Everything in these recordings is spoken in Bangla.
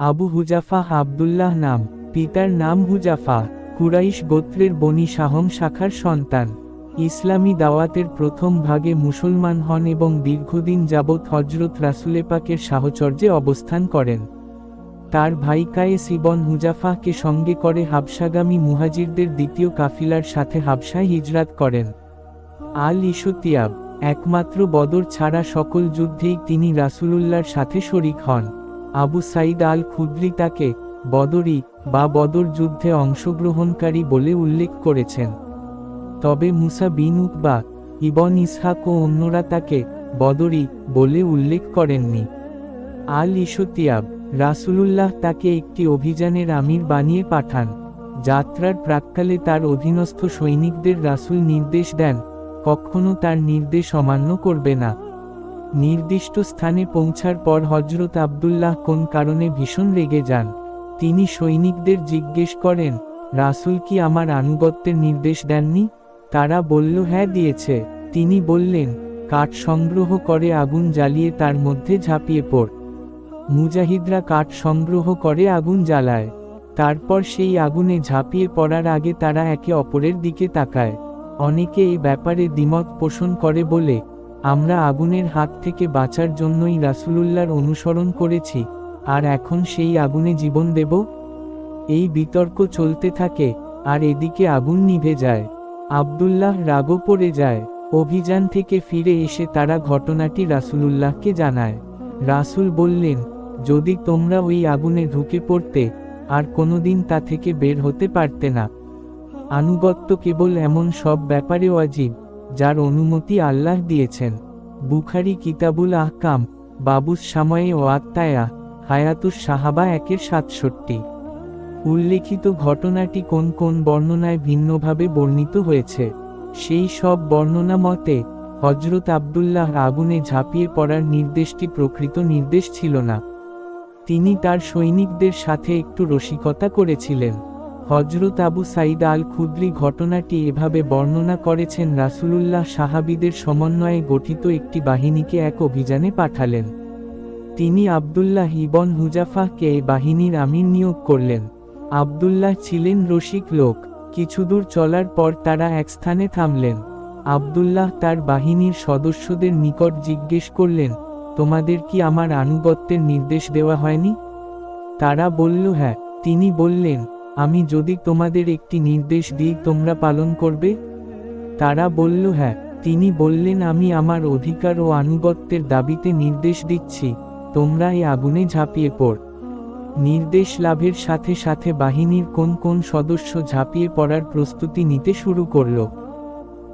আবু হুজাফা আবদুল্লাহ নাম, পিতার নাম হুজাফা, কুরাইশ গোত্রের বনি সাহম শাখার সন্তান। ইসলামী দাওয়াতের প্রথম ভাগে মুসলমান হন এবং দীর্ঘদিন যাবৎ হজরত রাসুলেপাকের সাহচর্যে অবস্থান করেন। তার ভাই কায়েস ইবন হুজাফাহকে সঙ্গে করে হাবসাগামী মুহাজিরদের দ্বিতীয় কাফিলার সাথে হাবসায় হিজরাত করেন। আল ইসুতিয়াব একমাত্র বদর ছাড়া সকল যুদ্ধেই তিনি রাসূলুল্লাহর সাথে শরিক হন। আবু সাইদ আল খুদ্রি তাকে বদরি বা বদর যুদ্ধে অংশগ্রহণকারী বলে উল্লেখ করেছেন। তবে মুসা বিন উকবা ইবন ইসহাক ও অন্যরা তাকে বদরি বলে উল্লেখ করেননি। আল ইসতিয়াব রাসূলুল্লাহ তাকে একটি অভিযানের আমির বানিয়ে পাঠান, যাত্রার প্রাক্কালে তার অধীনস্থ সৈনিকদের রাসূল নির্দেশ দেন, কখনো তার নির্দেশ অমান্য করবে না। নির্দিষ্ট স্থানে পৌঁছার পর হজরত আবদুল্লাহ কোন কারণে ভীষণ রেগে যান? তিনি সৈনিকদের জিজ্ঞেস করেন, রাসূল কি আমার আনুগত্যের নির্দেশ দেননি? তারা বলল হ্যাঁ দিয়েছে। তিনি বললেন, কাঠ সংগ্রহ করে আগুন জ্বালিয়ে তার মধ্যে ঝাঁপিয়ে পড়। মুজাহিদরা কাঠ সংগ্রহ করে আগুন জ্বালায়। তারপর সেই আগুনে ঝাঁপিয়ে পড়ার আগে তারা একে অপরের দিকে তাকায়। অনেকে এই ব্যাপারে দ্বিমত পোষণ করে বলে আমরা আগুনের হাত থেকে বাঁচার জন্যই রাসূলুল্লাহর অনুসরণ করেছি, আর এখন সেই আগুনে জীবন দেব? এই বিতর্ক চলতে থাকে, আর এদিকে আগুন নিভে যায়। আবদুল্লাহ রাগও পড়ে যায়। অভিযান থেকে ফিরে এসে তারা ঘটনাটি রাসূলুল্লাহকে জানায়। রাসূল বললেন, যদি তোমরা ওই আগুনে ঢুকে পড়তে, আর কোনোদিন তা থেকে বের হতে পারতে না। আনুগত্য কেবল এমন সব ব্যাপারে অজীব। যার অনুমতি আল্লাহ দিয়েছেন। বুখারি কিতাবুল আহকাম, বাবুস সাময়ে ও আত্মায়া হায়াতুস সাহাবা একের সাতষট্টি। উল্লেখিত ঘটনাটি কোন কোন বর্ণনায় ভিন্নভাবে বর্ণিত হয়েছে? সেই সব বর্ণনা মতে হজরত আবদুল্লাহ আগুনে ঝাঁপিয়ে পড়ার নির্দেশটি প্রকৃত নির্দেশ ছিল না। তিনি তার সৈনিকদের সাথে একটু রসিকতা করেছিলেন। হজরত আবু সাইদ আল খুদ্রি ঘটনাটি এভাবে বর্ণনা করেছেন, রাসুলুল্লাহ সাহাবিদের সমন্বয়ে গঠিত একটি বাহিনীকে এক অভিযানে পাঠালেন। তিনি আবদুল্লাহ ইবন হুজাফাহকে এই বাহিনীর আমির নিয়োগ করলেন। আবদুল্লাহ ছিলেন রসিক লোক। কিছুদূর চলার পর তারা এক স্থানে থামলেন। আবদুল্লাহ তার বাহিনীর সদস্যদের নিকট জিজ্ঞেস করলেন, তোমাদের কি আমার আনুগত্যের নির্দেশ দেওয়া হয়নি? তারা বলল হ্যাঁ। তিনি বললেন আমি যদি তোমাদের একটি নির্দেশ দিই, তোমরা পালন করবে? তারা বলল হ্যাঁ। তিনি বললেন, আমি আমার অধিকার ও আনুগত্যের দাবিতে নির্দেশ দিচ্ছি। তোমরা এই আগুনে ঝাঁপিয়ে পড়। নির্দেশ লাভের সাথে সাথে বাহিনীর কোন কোন সদস্য ঝাঁপিয়ে পড়ার প্রস্তুতি নিতে শুরু করল।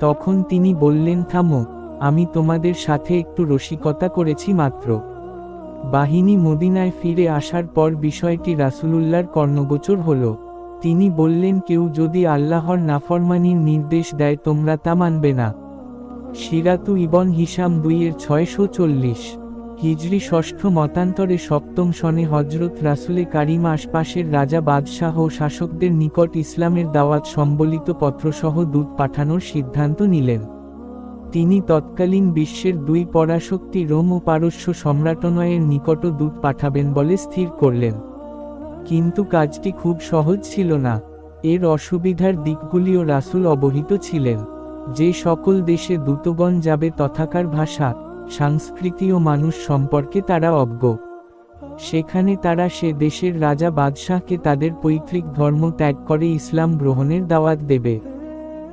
তখন তিনি বললেন, থামো, আমি তোমাদের সাথে একটু রসিকতা করেছি মাত্র। বাহিনী মদিনায় ফিরে আসার পর বিষয়টি রাসূলুল্লাহর কর্ণগোচর হল। তিনি বললেন, কেউ যদি আল্লাহর নাফরমানির নির্দেশ দেয়, তোমরা তা মানবে না। সিরাতু ইবন হিসাম দুইয়ের ছয়শো চল্লিশ হিজরি ষষ্ঠ মতান্তরে সপ্তম সনে হজরত রাসুলে কারিম আশপাশের রাজা বাদশাহ ও শাসকদের নিকট ইসলামের দাওয়াত সম্বলিত পত্রসহ দূত পাঠানোর সিদ্ধান্ত নিলেন। তিনি তৎকালীন বিশ্বের দুই পরাশক্তি রোম ও পারস্য সম্রাটনয়ের নিকট দূত পাঠাবেন বলে স্থির করলেন। কিন্তু কাজটি খুব সহজ ছিল না। এর অসুবিধার দিকগুলিও রাসূল অবহিত ছিলেন। যে সকল দেশে দূতগণ যাবে তথাকার ভাষা, সংস্কৃতি ও মানুষ সম্পর্কে তারা অজ্ঞ। সেখানে তারা সে দেশের রাজা বাদশাহকে তাদের পৈতৃক ধর্ম ত্যাগ করে ইসলাম গ্রহণের দাওয়াত দেবে।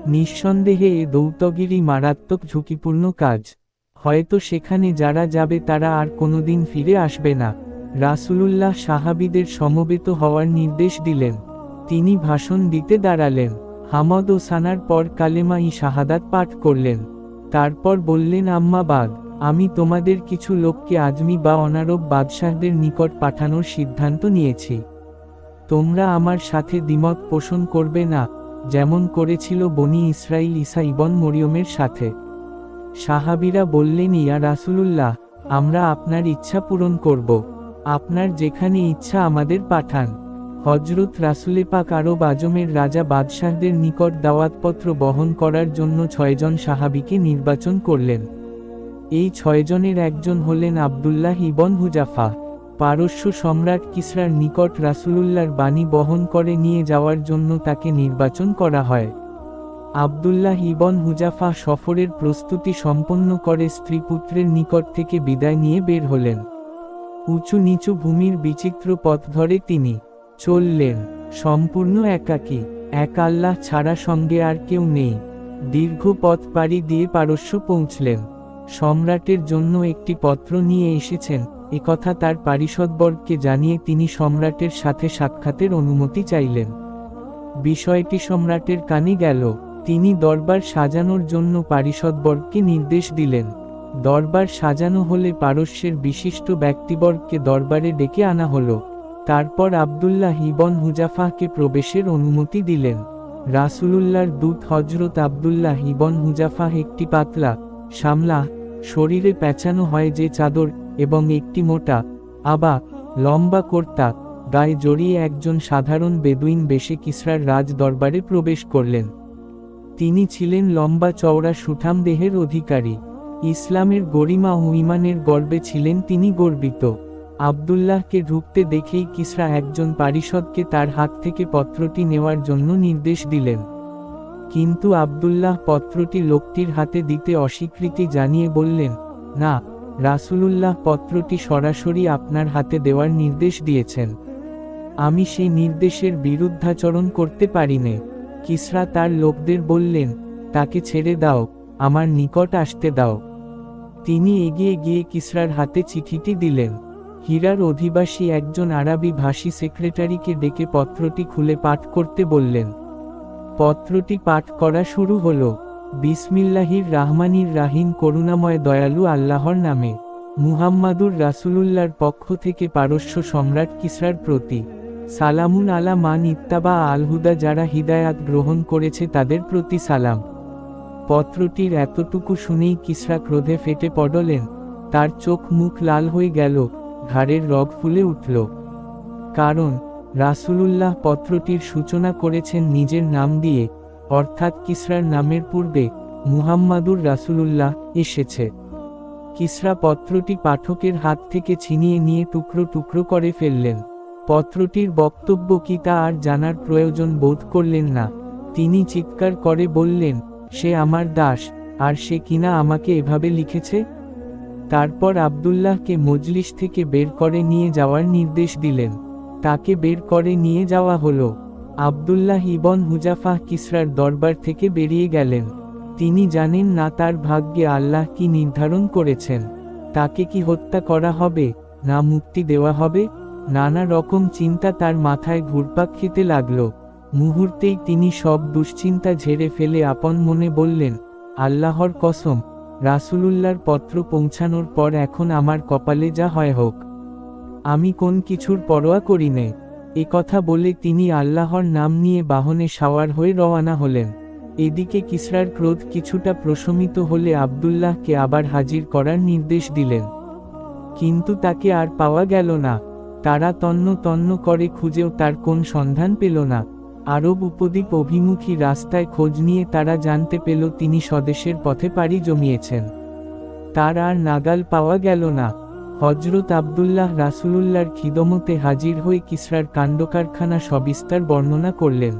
নিঃসন্দেহে এ দৌতগিরি মারাত্মক ঝুঁকিপূর্ণ কাজ। হয়তো সেখানে যারা যাবে তারা আর কোনোদিন ফিরে আসবে না। রাসূলুল্লাহ সাহাবিদের সমবেত হওয়ার নির্দেশ দিলেন। তিনি ভাষণ দিতে দাঁড়ালেন। হামদ ও সানার পর কালেমা ই শাহাদাত পাঠ করলেন। তারপর বললেন আম্মাবাদ আমি তোমাদের কিছু লোককে আজমি বা অনারব বাদশাহদের নিকট পাঠানোর সিদ্ধান্ত নিয়েছি। তোমরা আমার সাথে দ্বিমত পোষণ করবে না, যেমন করেছিল বনি ইসরাইল ইসা ইবন মরিয়মের সাথে। সাহাবিরা বললেন, ইয়া রাসূলুল্লাহ, আমরা আপনার ইচ্ছা পূরণ করব। আপনার যেখানে ইচ্ছা আমাদের পাঠান। হজরত রাসুলে পাক আরব আজমের রাজা বাদশাহদের নিকট দাওয়াতপত্র বহন করার জন্য ছয়জন সাহাবিকে নির্বাচন করলেন। এই ছয়জনের একজন হলেন আবদুল্লাহ ইবন হুজাফা। পারস্য সম্রাট কিসরার নিকট রাসূলুল্লাহর বাণী বহন করে নিয়ে যাওয়ার জন্য তাকে নির্বাচন করা হয়। আবদুল্লাহ ইবন হুজাফা সফরের প্রস্তুতি সম্পন্ন করে স্ত্রীপুত্রের নিকট থেকে বিদায় নিয়ে বের হলেন। উঁচু নিচু ভূমির বিচিত্র পথ ধরে তিনি চললেন, সম্পূর্ণ একাকী, এক আল্লাহ ছাড়া সঙ্গে আর কেউ নেই। দীর্ঘ পথ পাড়ি দিয়ে পারস্য পৌঁছলেন। সম্রাটের জন্য একটি পত্র নিয়ে এসেছেন একথা তার পারিষদবর্গকে জানিয়ে তিনি সম্রাটের সাথে সাক্ষাতের অনুমতি চাইলেন। বিষয়টি সম্রাটের কানে গেল, তিনি দরবার সাজানোর জন্য পারিষদবর্গকে নির্দেশ দিলেন। দরবার সাজানো হলে পারস্যের বিশিষ্ট ব্যক্তিবর্গকে দরবারে ডেকে আনা হলো। তারপর আবদুল্লাহ ইবন হুজাফাহকে প্রবেশের অনুমতি দিলেন। রাসূলুল্লাহর দূত হজরত আবদুল্লাহ ইবন হুজাফাহ একটি পাতলা, সামলা, শরীরে পেঁচানো হয় যে চাদর এবং একটি মোটা, আবা, লম্বা কর্তা, গায়ে জড়িয়ে একজন সাধারণ বেদুইন বেশে কিসরার রাজ দরবারে প্রবেশ করলেন। তিনি ছিলেন লম্বা চওড়া সুঠাম দেহের অধিকারী। ইসলামের গরিমা ও ইমানের গর্বে ছিলেন তিনি গর্বিত। আবদুল্লাহকে ঢুকতে দেখেই কিসরা একজন পারিষদকে তার হাত থেকে পত্রটি নেওয়ার জন্য নির্দেশ দিলেন। কিন্তু আবদুল্লাহ পত্রটি লোকটির হাতে দিতে অস্বীকৃতি জানিয়ে বললেন, না, রাসূলুল্লাহ পত্রটি সরাসরি আপনার হাতে দেওয়ার নির্দেশ দিয়েছেন। আমি সেই নির্দেশের বিরুদ্ধাচরণ করতে পারিনে। কিসরা তার লোকদের বললেন, তাকে ছেড়ে দাও, আমার নিকট আসতে দাও। তিনি এগিয়ে গিয়ে কিসরার হাতে চিঠিটি দিলেন। হীরার অধিবাসী একজন আরবি ভাষী সেক্রেটারিকে ডেকে পত্রটি খুলে পাঠ করতে বললেন। পত্রটি পাঠ করা শুরু হল, বিসমিল্লাহির রাহমানির রাহিম করুণাময় দয়ালু আল্লাহর নামে, মুহাম্মাদুর রাসূলুল্লাহর পক্ষ থেকে পারস্য সম্রাট কিসরার প্রতি। সালামুন আলা মান ইত্তাবা আলহুদা যারা হিদায়াত গ্রহণ করেছে তাদের প্রতি সালাম। পত্রটির এতটুকু শুনেই কিসরা ক্রোধে ফেটে পড়লেন। তার চোখ মুখ লাল হয়ে গেল, ঘাড়ের রগ ফুলে উঠল। কারণ, রাসূলুল্লাহ পত্রটির সূচনা করেছেন নিজের নাম দিয়ে, অর্থাৎ কিসরার নামের পূর্বে মুহাম্মাদুর রাসুলুল্লাহ এসেছে। কিসরা পত্রটি পাঠকের হাত থেকে ছিনিয়ে নিয়ে টুকরো টুকরো করে ফেললেন। পত্রটির বক্তব্য কি তা আর জানার প্রয়োজন বোধ করলেন না। তিনি চিৎকার করে বললেন সে আমার দাস, আর সে কিনা আমাকে এভাবে লিখেছে? তারপর আবদুল্লাহকে মজলিস থেকে বের করে নিয়ে যাওয়ার নির্দেশ দিলেন। তাকে বের করে নিয়ে যাওয়া হলো। আবদুল্লাহ ইবন হুজাফাহ কিসরার দরবার থেকে বেরিয়ে গেলেন। তিনি জানেন না তার ভাগ্যে আল্লাহ কি নির্ধারণ করেছেন। তাকে কি হত্যা করা হবে, না মুক্তি দেওয়া হবে? নানা রকম চিন্তা তার মাথায় ঘুরপাক খেতে লাগল। মুহূর্তেই তিনি সব দুশ্চিন্তা ঝেড়ে ফেলে আপন মনে বললেন, আল্লাহর কসম, রাসূলুল্লাহর পত্র পৌঁছানোর পর এখন আমার কপালে যা হয় হোক। আমি কোন কিছুর পরোয়া করি নে। এ কথা বলে তিনি আল্লাহর নাম নিয়ে বাহনে সাওয়ার হয়ে রওয়ানা হলেন। এদিকে কিসরার ক্রোধ কিছুটা প্রশমিত হলে আবদুল্লাহকে আবার হাজির করার নির্দেশ দিলেন। কিন্তু তাকে আর পাওয়া গেল না। তারা তন্ন তন্ন করে খুঁজেও তার কোন সন্ধান পেল না। আরব উপদ্বীপ অভিমুখী রাস্তায় খোঁজ নিয়ে তারা জানতে পেল তিনি স্বদেশের পথে পাড়ি জমিয়েছেন। তার আর নাগাল পাওয়া গেল না। হজরত আবদুল্লাহ রাসূলুল্লাহর খিদমতে হাজির হয়ে কিসরার কাণ্ডকারখানা সবিস্তার বর্ণনা করলেন।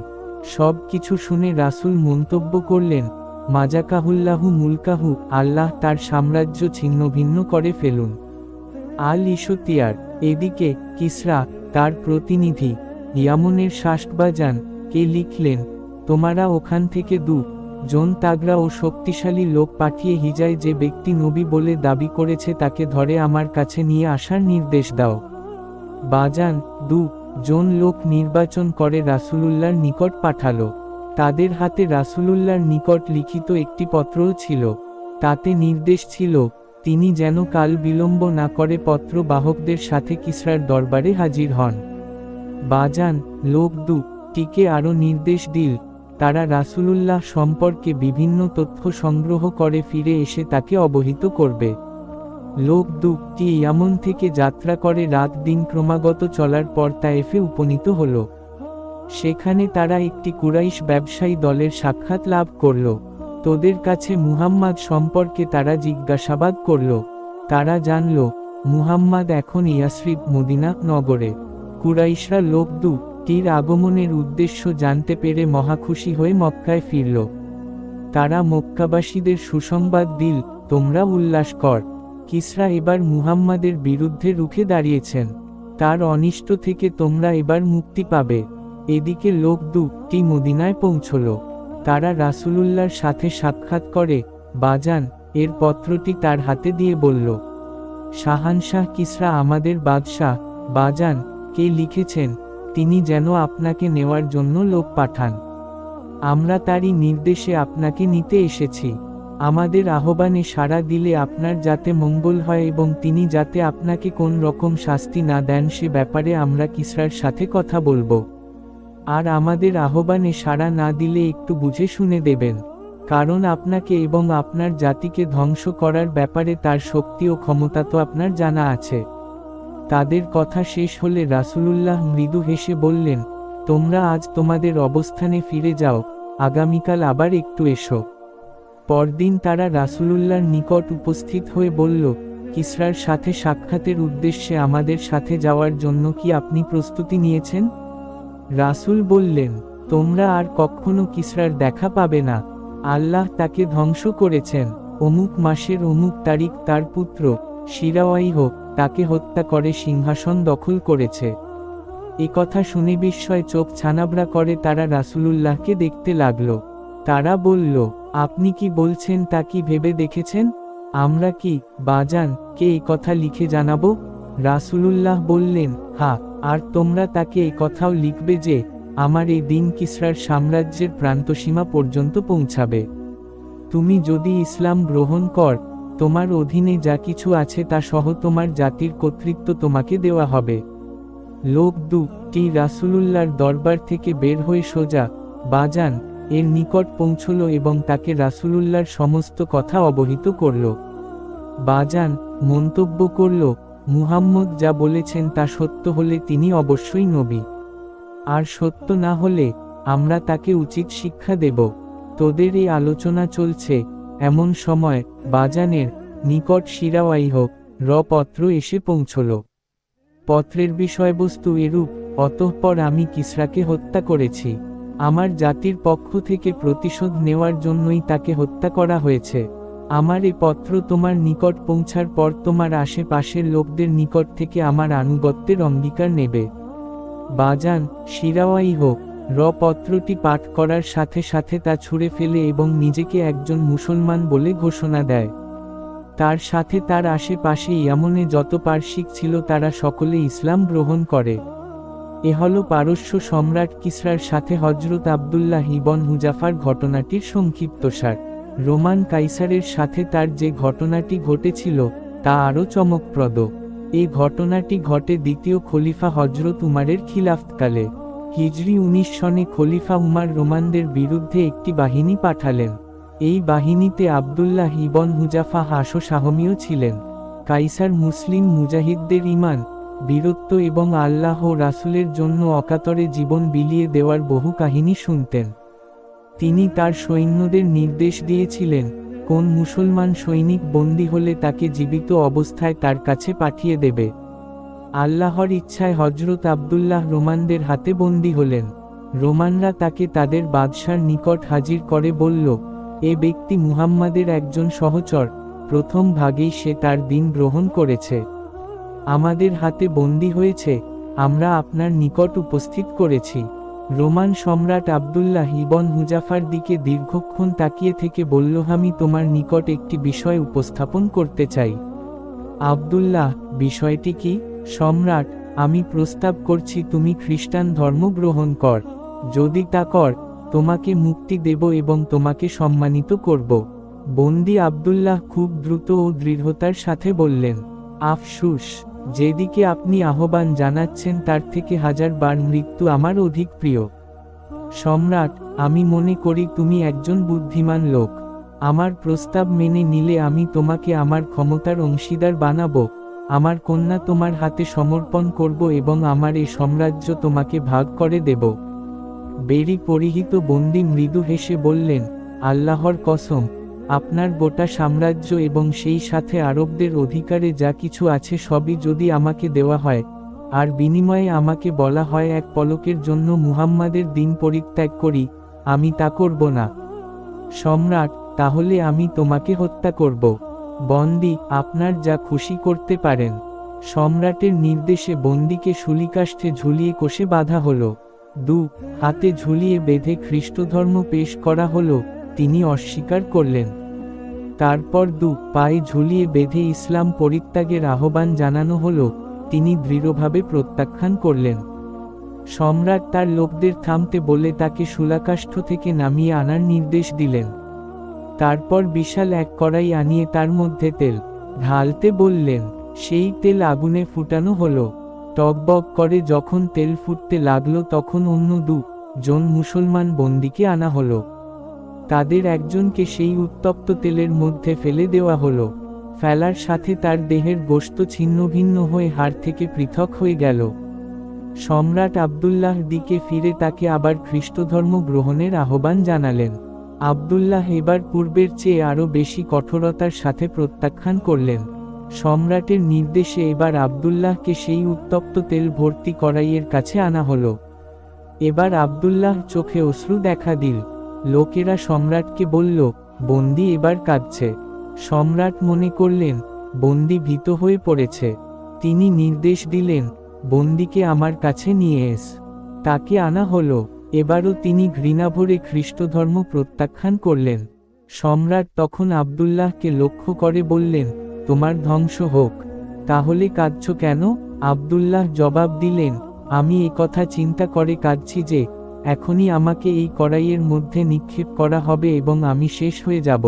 সব কিছু শুনে রাসূল মন্তব্য করলেন, মাজাকাহুল্লাহু মুলকাহু, আল্লাহ তার সাম্রাজ্য ছিন্ন ভিন্ন করে ফেলুন। আল ইশতিয়ার এদিকে কিসরা, তার প্রতিনিধি, ইয়ামনের শাসকবাজান কে লিখলেন, তোমারা ওখান থেকে দু, জন তাগরা ও শক্তিশালী লোক পাঠিয়ে হিজায় যে ব্যক্তি নবী বলে দাবি করেছে তাকে ধরে আমার কাছে নিয়ে আসার নির্দেশ দাও। বাজান, দু, জন লোক নির্বাচন করে রাসূলুল্লাহর নিকট পাঠালো। তাদের হাতে রাসূলুল্লাহর নিকট লিখিত একটি পত্রও ছিল। তাতে নির্দেশ ছিল, তিনি যেন কাল বিলম্ব না করে পত্র বাহকদের সাথে কিসরার দরবারে হাজির হন। বাজান, লোক দু টিকে আরও নির্দেশ দিল, তারা রাসূলুল্লাহ সম্পর্কে বিভিন্ন তথ্য সংগ্রহ করে ফিরে এসে তাকে অবহিত করবে। লোক দুটি ইয়ামন থেকে যাত্রা করে রাত দিন ক্রমাগত চলার পর তায়েফে উপনীত হল। সেখানে তারা একটি কুরাইশ ব্যবসায়ী দলের সাক্ষাৎ লাভ করল। তোদের কাছে মুহাম্মদ সম্পর্কে তারা জিজ্ঞাসাবাদ করল। তারা জানল, মুহাম্মদ এখন ইয়াসরিব মদিনা নগরে। কুরাইশরা লোক দুটির আগমনের উদ্দেশ্য জানতে পেরে মহাখুশি হয়ে মক্কায় ফিরল। তারা মক্কাবাসীদের সুসংবাদ দিল, তোমরা উল্লাস কর। কিসরা এবার মুহাম্মাদের বিরুদ্ধে রুখে দাঁড়িয়েছেন। তার অনিষ্ট থেকে তোমরা এবার মুক্তি পাবে। এদিকে লোক দুটি মদিনায় পৌঁছল। তারা রাসূলুল্লাহর সাথে সাক্ষাৎ করে, বাজান, এর পত্রটি তার হাতে দিয়ে বলল, শাহানশাহ কিসরা আমাদের বাদশাহ, বাজান, কে লিখেছেন? তিনি যেন আপনাকে নেওয়ার জন্য লোক পাঠান। আমরা তারই নির্দেশে আপনাকে নিতে এসেছি। আমাদের আহ্বানে সাড়া দিলে আপনার যাতে মঙ্গল হয় এবং তিনি যাতে আপনাকে কোন রকম শাস্তি না দেন সে ব্যাপারে আমরা কিসরার সাথে কথা বলব। আর আমাদের আহ্বানে সাড়া না দিলে একটু বুঝে শুনে দেবেন। কারণ আপনাকে এবং আপনার জাতিকে ধ্বংস করার ব্যাপারে তার শক্তি ও ক্ষমতা তো আপনার জানা আছে। তাদের কথা শেষ হলে রাসূলুল্লাহ মৃদু হেসে বললেন, তোমরা আজ তোমাদের অবস্থানে ফিরে যাও, আগামীকাল আবার একটু এসো। পরদিন তারা রাসূলুল্লাহর নিকট উপস্থিত হয়ে বলল, কিসরার সাথে সাক্ষাতের উদ্দেশ্যে আমাদের সাথে যাওয়ার জন্য কি আপনি প্রস্তুতি নিয়েছেন? রাসূল বললেন, তোমরা আর কখনো কিসরার দেখা পাবে না। আল্লাহ তাকে ধ্বংস করেছেন। অমুক মাসের অমুক তারিখ তার পুত্র, শিরাওয়াই হোক। তাকে হত্যা করে সিংহাসন দখল করেছে। এ কথা শুনে বিস্ময় চোখ ছানাবড়া করে তারা রাসূলুল্লাহকে দেখতে লাগল। তারা বলল, আপনি কি বলছেন তা কি ভেবে দেখেছেন? আমরা কি, বাজান, কে এই কথা লিখে জানাব? রাসূলুল্লাহ বললেন, হা, আর তোমরা তাকে এই কথাও লিখবে যে, আমার এই দিন কিসরার সাম্রাজ্যের প্রান্তসীমা পর্যন্ত পৌঁছাবে। তুমি যদি ইসলাম গ্রহণ কর তোমার অধীনে যা কিছু আছে তা সহ তোমার জাতির কর্তৃত্ব তোমাকে দেওয়া হবে। লোক দুটি রাসূলুল্লাহর দরবার থেকে বের হয়ে সোজা, বাজান, এর নিকট পৌঁছল এবং তাকে রাসূলুল্লাহর সমস্ত কথা অবহিত করল। বাজান মন্তব্য করল, মুহাম্মদ যা বলেছেন তা সত্য হলে তিনি অবশ্যই নবী। আর সত্য না হলে আমরা তাকে উচিত শিক্ষা দেব। তোদের এই আলোচনা চলছে এমন সময় বাজানের নিকট শিরাওয়াই হোক, র পত্র এসে পৌঁছল। পত্রের বিষয়বস্তু এরূপ, অতঃপর আমি কিসরাকে হত্যা করেছি। আমার জাতির পক্ষ থেকে প্রতিশোধ নেওয়ার জন্যই তাকে হত্যা করা হয়েছে। আমার এ পত্র তোমার নিকট পৌঁছার পর তোমার আশেপাশের লোকদের নিকট থেকে আমার আনুগত্যের অঙ্গীকার নেবে। বাজান, শিরাওয়াই হোক র পত্রটি পাঠ করার সাথে সাথে তা ছুঁড়ে ফেলে এবং নিজেকে একজন মুসলমান বলে ঘোষণা দেয়। তার সাথে তার আশেপাশে ইয়ামনে যত পার্শ্বিক ছিল তারা সকলে ইসলাম গ্রহণ করে। এ হল পারস্য সম্রাট কিসরার সাথে হজরত আবদুল্লাহ ইবন হুজাফার ঘটনাটির সংক্ষিপ্তসার রোমান কাইসারের সাথে তার যে ঘটনাটি ঘটেছিল, তা আরও চমকপ্রদ। এই ঘটনাটি ঘটে দ্বিতীয় খলিফা হজরত উমারের খিলাফতকালে। হিজরি উনিশ সনে খলিফা উমার রোমানদের বিরুদ্ধে একটি বাহিনী পাঠালেন। এই বাহিনীতে আবদুল্লাহ ইবন হুজাফা হাসো সাহমীয় ছিলেন। কাইসার মুসলিম মুজাহিদদের ইমান বীরত্ব এবং আল্লাহ ও রাসুলের জন্য অকাতরে জীবন বিলিয়ে দেওয়ার বহু কাহিনী শুনতেন। তিনি তার সৈন্যদের নির্দেশ দিয়েছিলেন, কোন মুসলমান সৈনিক বন্দী হলে তাকে জীবিত অবস্থায় তার কাছে পাঠিয়ে দেবে। আল্লাহর ইচ্ছায় হজরত আবদুল্লাহ রোমানদের হাতে বন্দী হলেন। রোমানরা তাকে তাদের বাদশার নিকট হাজির করে বলল, এ ব্যক্তি মুহাম্মাদের একজন সহচর। প্রথম ভাগেই সে তার দিন গ্রহণ করেছে। আমাদের হাতে বন্দী হয়েছে। আমরা আপনার নিকট উপস্থিত করেছি। রোমান সম্রাট আবদুল্লাহ ইবন হুজাফার দিকে দীর্ঘক্ষণ তাকিয়ে থেকে বলল, আমি তোমার নিকট একটি বিষয় উপস্থাপন করতে চাই। আবদুল্লাহ, বিষয়টি কি? সম্রাট, আমি প্রস্তাব করছি তুমি খ্রিস্টান ধর্ম গ্রহণ কর। যদি তা কর, তোমাকে মুক্তি দেব এবং তোমাকে সম্মানিত করব। বন্দি আবদুল্লাহ খুব দ্রুত ও দৃঢ়তার সাথে বললেন, আফসুস, যেদিকে আপনি আহ্বান জানাচ্ছেন তার থেকে হাজার বার মৃত্যু আমার অধিক প্রিয়। সম্রাট, আমি মনে করি তুমি একজন বুদ্ধিমান লোক। আমার প্রস্তাব মেনে নিলে আমি তোমাকে আমার ক্ষমতার অংশীদার বানাবো। আমার কন্যা তোমার হাতে সমর্পণ করব এবং আমার এই সাম্রাজ্য তোমাকে ভাগ করে দেব। বেরি পরিহিত বন্দি মৃদু হেসে বললেন, আল্লাহর কসম, আপনার গোটা সাম্রাজ্য এবং সেই সাথে আরবদের অধিকারে যা কিছু আছে সবই যদি আমাকে দেওয়া হয়, আর বিনিময়ে আমাকে বলা হয় এক পলকের জন্য মুহাম্মাদের দিন পরিত্যাগ করি, আমি তা করব না। সম্রাট, তাহলে আমি তোমাকে হত্যা করব। বন্দি, আপনার যা খুশি করতে পারেন। সম্রাটের নির্দেশে বন্দিকে শুলিকাষ্ঠে ঝুলিয়ে কষে বাঁধা হলো। দু, হাতে ঝুলিয়ে বেঁধে খ্রিস্টধর্ম পেশ করা হলো, তিনি অস্বীকার করলেন। তারপর দু, পায়ে ঝুলিয়ে বেঁধে ইসলাম পরিত্যাগের আহ্বান জানানো হলো, তিনি দৃঢ়ভাবে প্রত্যাখ্যান করলেন। সম্রাট তার লোকদের থামতে বলে তাকে শুলাকাষ্ঠ থেকে নামিয়ে আনার নির্দেশ দিলেন। তারপর বিশাল এক কড়াই আনিয়ে তার মধ্যে তেল ঢালতে বললেন, সেই তেল আগুনে ফুটানো হলো। টকবক করে যখন তেল ফুটতে লাগল তখন অন্য দু জন মুসলমান বন্দিকে আনা হলো। তাদের একজনকে সেই উত্তপ্ত তেলের মধ্যে ফেলে দেওয়া হলো। ফেলার সাথে তার দেহের গোস্ত ছিন্ন ভিন্ন হয়ে হাড় থেকে পৃথক হয়ে গেল। সম্রাট আবদুল্লাহ দিকে ফিরে তাকে আবার খ্রিস্টধর্ম গ্রহণের আহ্বান জানালেন। আবদুল্লাহ এবার পূর্বের চেয়ে আরও বেশি কঠোরতার সাথে প্রত্যাখ্যান করলেন। সম্রাটের নির্দেশে এবার আবদুল্লাহকে সেই উত্তপ্ত তেল ভর্তি করাইয়ের কাছে আনা হলো। এবার আবদুল্লাহ চোখে অশ্রু দেখা দিল। লোকেরা সম্রাটকে বলল, বন্দি এবার কাঁদছে। সম্রাট মনে করলেন, বন্দি ভীত হয়ে পড়েছে। তিনি নির্দেশ দিলেন, বন্দিকে আমার কাছে নিয়ে এস। তাকে আনা হলো। এবারও তিনি ঘৃণাভরে খ্রিস্টধর্ম প্রত্যাখ্যান করলেন। সম্রাট তখন আবদুল্লাহকে লক্ষ্য করে বললেন, তোমার ধ্বংস হোক। তাহলে কাঁদছ কেন? আবদুল্লাহ জবাব দিলেন, আমি এ কথা চিন্তা করে কাঁদছি যে, এখনই আমাকে এই কড়াইয়ের মধ্যে নিক্ষেপ করা হবে এবং আমি শেষ হয়ে যাব।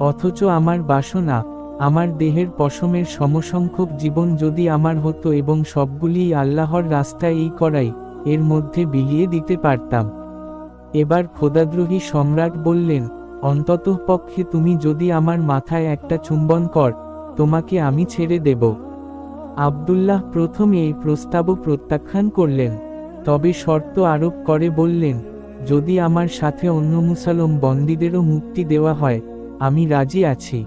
অথচ আমার বাসনা, আমার দেহের পশমের সমসংখ্যক জীবন যদি আমার হতো এবং সবগুলি আল্লাহর রাস্তায় এই করাই এর মধ্যে বিলিয়ে দিতে পারতাম। এবার খোদাদ্রোহী সম্রাট বললেন, অন্তত পক্ষে তুমি যদি আমার মাথায় একটা চুম্বন কর, তোমাকে আমি ছেড়ে দেব। আবদুল্লাহ প্রথমে এই প্রস্তাবও প্রত্যাখ্যান করলেন, তবে শর্ত আরোপ করে বললেন, যদি আমার সাথে অন্য মুসালম বন্দীদেরও মুক্তি দেওয়া হয়, আমি রাজি আছি।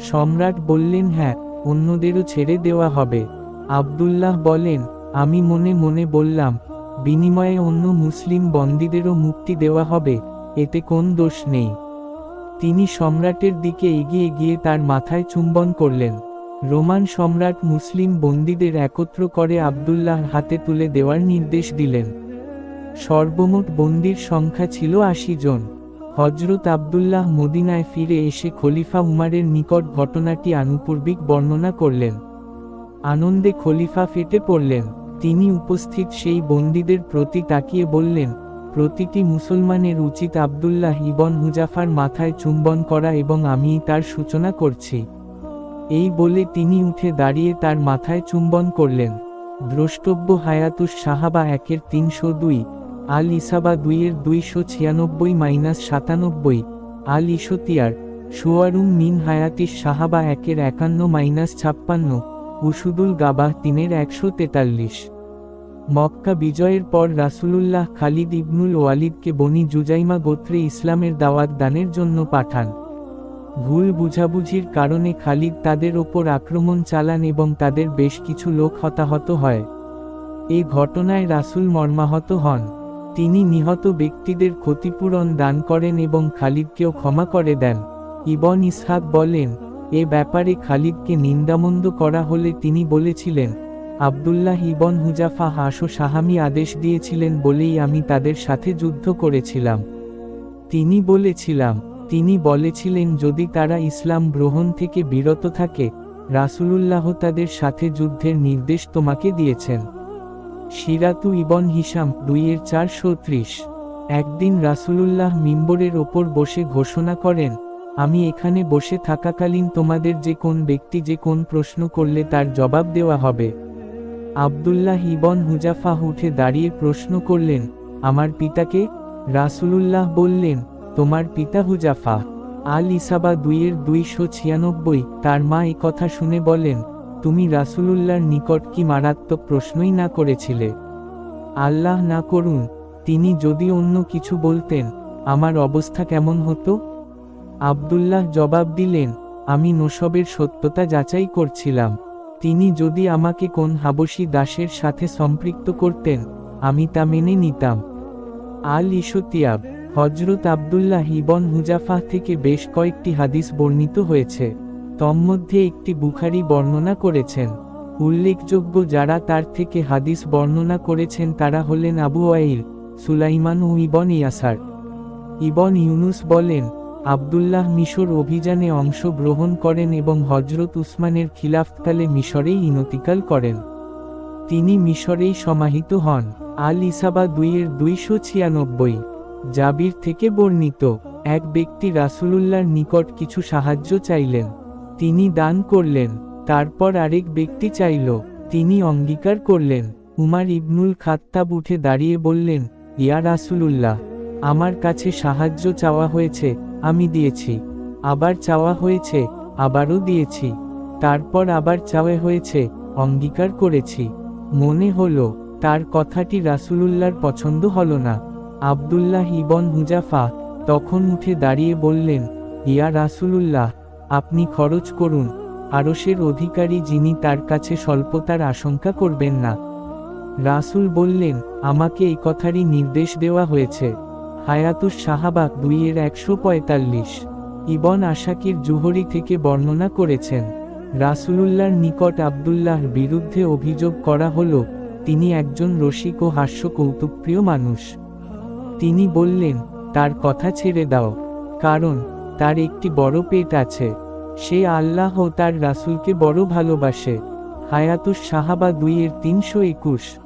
সম্রাট বললেন হ্যাঁ অন্যদেরও ছেড়ে দেওয়া হবে। আবদুল্লাহ বলেন আমি মনে মনে বললাম, বিনিময়ে অন্য মুসলিম বন্দীদেরও মুক্তি দেওয়া হবে, এতে কোন দোষ নেই। তিনি সম্রাটের দিকে এগিয়ে গিয়ে তার মাথায় চুম্বন করলেন। রোমান সম্রাট মুসলিম বন্দীদের একত্র করে আবদুল্লাহ হাতে তুলে দেওয়ার নির্দেশ দিলেন। সর্বমোট বন্দির সংখ্যা ছিল আশি জন। হজরত আবদুল্লাহ মদিনায় ফিরে এসে খলিফা উমারের নিকট ঘটনাটি আনুপূর্বিক বর্ণনা করলেন। আনন্দে খলিফা ফেটে পড়লেন। তিনি উপস্থিত সেই বন্দীদের প্রতি তাকিয়ে বললেন, প্রতিটি মুসলমানের উচিত আবদুল্লাহ ইবন হুজাফার মাথায় চুম্বন করা এবং আমি তার সূচনা করছি। এই বলে তিনি উঠে দাঁড়িয়ে তার মাথায় চুম্বন করলেন। দ্রষ্টব্য হায়াতুস সাহাবা একের তিনশো দুই, আল ইসাবা দুইয়ের দুইশো ছিয়ানব্বই মাইনাস সাতানব্বই, আল ইসতিয়ার, সুয়ারুম মিন হায়াতিস সাহাবা একের একান্ন মাইনাস ছাপ্পান্ন উসুদুল গাবাহ তিনের একশো তেতাল্লিশ। মক্কা বিজয়ের পর রাসুলুল্লাহ খালিদ ইবনুল ওয়ালিদকে বনি জুজাইমা গোত্রে ইসলামের দাওয়াত দানের জন্য পাঠান। ভুল বুঝাবুঝির কারণে খালিদ তাদের ওপর আক্রমণ চালান এবং তাদের বেশ কিছু লোক হতাহত হয়। এই ঘটনায় রাসুল মর্মাহত হন। তিনি নিহত ব্যক্তিদের ক্ষতিপূরণ দান করেন এবং খালিদকেও ক্ষমা করে দেন। ইবন ইসহাক বলেন এ ব্যাপারে খালিদকে নিন্দামন্দ করা হলে তিনি বলেছিলেন, আবদুল্লাহ ইবন হুজাফা হাসো সাহামি আদেশ দিয়েছিলেন বলেই আমি তাদের সাথে যুদ্ধ করেছিলাম। তিনি বলেছিলাম, তিনি বলেছিলেন যদি তারা ইসলাম গ্রহণ থেকে বিরত থাকে, রাসুলুল্লাহ তাদের সাথে যুদ্ধের নির্দেশ তোমাকে দিয়েছেন। সিরাতু ইবন হিসাম দুইয়ের চারশো ত্রিশ। একদিন রাসুলুল্লাহ মিম্বরের ওপর বসে ঘোষণা করেন আমি এখানে বসে থাকাকালীন তোমাদের যে কোন ব্যক্তি যে কোন প্রশ্ন করলে তার জবাব দেওয়া হবে। আবদুল্লাহ ইবন হুজাফা উঠে দাঁড়িয়ে প্রশ্ন করলেন, আমার পিতাকে? রাসুলুল্লাহ বললেন, তোমার পিতা হুজাফা আল ইসাবা দুইয়ের দুইশো ছিয়ানব্বই, তার মা এ কথা শুনে বলেন, তুমি রাসুলুল্লাহর নিকট কি মারাত্মক প্রশ্নই না করেছিলে? আল্লাহ না করুন, তিনি যদি অন্য কিছু বলতেন, আমার অবস্থা কেমন হতো? আবদুল্লাহ জবাব দিলেন, আমি নসবের সত্যতা যাচাই করছিলাম। তিনি যদি আমাকে কোন হাবসি দাসের সাথে সম্পৃক্ত করতেন, আমি তা মেনে নিতাম। আল ইশতিয়াব হজরত আবদুল্লাহ ইবন হুজাফাহ থেকে বেশ কয়েকটি হাদিস বর্ণিত হয়েছে। তন্মধ্যে একটি বুখারি বর্ণনা করেছেন। উল্লেখযোগ্য যারা তার থেকে হাদিস বর্ণনা করেছেন তারা হলেন আবু আইল সুলাইমান ও ইবন ইয়াসার। ইবন ইউনুস বলেন আবদুল্লাহ মিশর অভিযানে অংশ গ্রহণ করেন এবং হজরত উসমানের খিলাফতকালে মিশরেই ইনতিকাল করেন। তিনি মিশরেই সমাহিত হন। আল ইসাবা দুইয়ের দুইশো ছিয়ানব্বই জাবির থেকে বর্ণিত এক ব্যক্তি রাসূলুল্লাহর নিকট কিছু সাহায্য চাইলেন। তিনি দান করলেন, তারপর আরেক ব্যক্তি চাইল, তিনি অঙ্গীকার করলেন। উমার ইবনুল খাত্তাব উঠে দাঁড়িয়ে বললেন, ইয়া রাসুলুল্লাহ, আমার কাছে সাহায্য চাওয়া হয়েছে আমি দিয়েছি। আবার চাওয়া হয়েছে, আবারও দিয়েছি। তারপর আবার চাওয়া হয়েছে, অঙ্গীকার করেছি। মনে হলো, তার কথাটি রাসূলুল্লাহর পছন্দ হল না। আবদুল্লাহ ইবন হুজাফা তখন উঠে দাঁড়িয়ে বললেন, ইয়া রাসূলুল্লাহ, আপনি খরচ করুন। আরসের অধিকারী যিনি তার কাছে স্বল্পতার আশঙ্কা করবেন না। রাসূল বললেন, আমাকে এই কথারই নির্দেশ দেওয়া হয়েছে। হায়াতুস সাহাবাক দুইয়ের একশো পঁয়তাল্লিশ। ইবন আশাকির জুহরি থেকে বর্ণনা করেছেন, রাসূলুল্লাহর নিকট আবদুল্লাহর বিরুদ্ধে অভিযোগ করা হল, তিনি একজন রসিক ও হাস্য কৌতুকপ্রিয় মানুষ। তিনি বললেন, তার কথা ছেড়ে দাও, কারণ তার একটি বড় পেট আছে। সে আল্লাহ ও তার রাসূলকে বড় ভালোবাসে। হায়াতুস সাহাবা দুইয়ের তিনশো একুশ।